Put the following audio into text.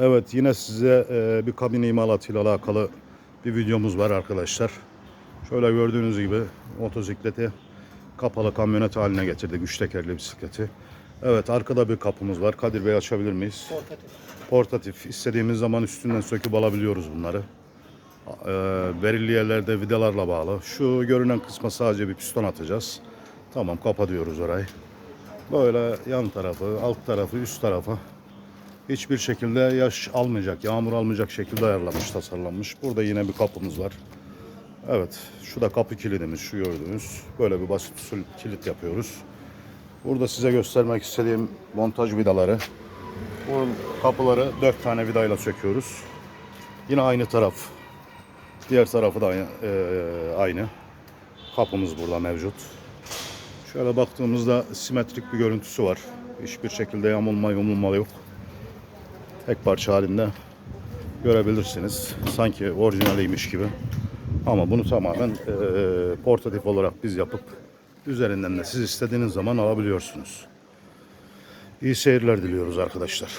Evet yine size e, bir kabin imalatıyla alakalı bir videomuz var arkadaşlar. Şöyle gördüğünüz gibi motosikleti kapalı kamyonet haline getirdik. Üç tekerli bisikleti. Evet arkada bir kapımız var. Kadir Bey açabilir miyiz? Portatif. Portatif. İstediğimiz zaman üstünden söküp alabiliyoruz bunları. E, belirli yerlerde vidalarla bağlı. Şu görünen kısma sadece bir piston atacağız. Tamam kapatıyoruz orayı. Böyle yan tarafı, alt tarafı, üst tarafı hiçbir şekilde yaş almayacak, yağmur almayacak şekilde ayarlanmış, tasarlanmış. Burada yine bir kapımız var. Evet, şu da kapı kilidimiz, şu gördüğünüz. Böyle bir basit usul kilit yapıyoruz. Burada size göstermek istediğim montaj vidaları. Bu kapıları dört tane vidayla söküyoruz. Yine aynı taraf. Diğer tarafı da aynı. eee, aynı. Kapımız burada mevcut. Şöyle baktığımızda simetrik bir görüntüsü var. Hiçbir şekilde yamulma yumulma yok. Tek parça halinde görebilirsiniz. Sanki orijinaliymiş gibi. Ama bunu tamamen eee, portatif olarak biz yapıp üzerinden de siz istediğiniz zaman alabiliyorsunuz. İyi seyirler diliyoruz arkadaşlar.